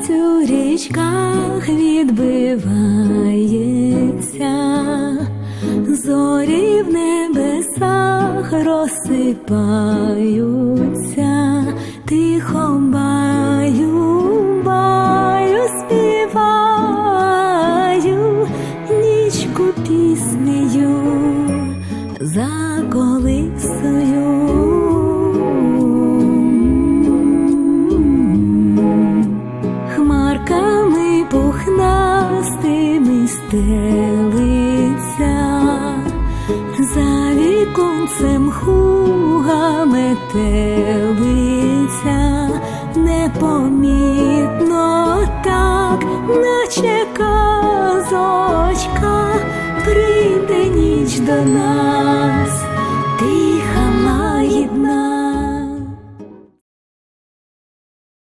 Місяць у річках відбивається, зорі в небесах розсипаються, тихо баю, баю, співаю, нічку піснею заколисую. Стелиться, за віконцем хуга метелиця, непомітно так, наче казочка, прийде ніч до нас.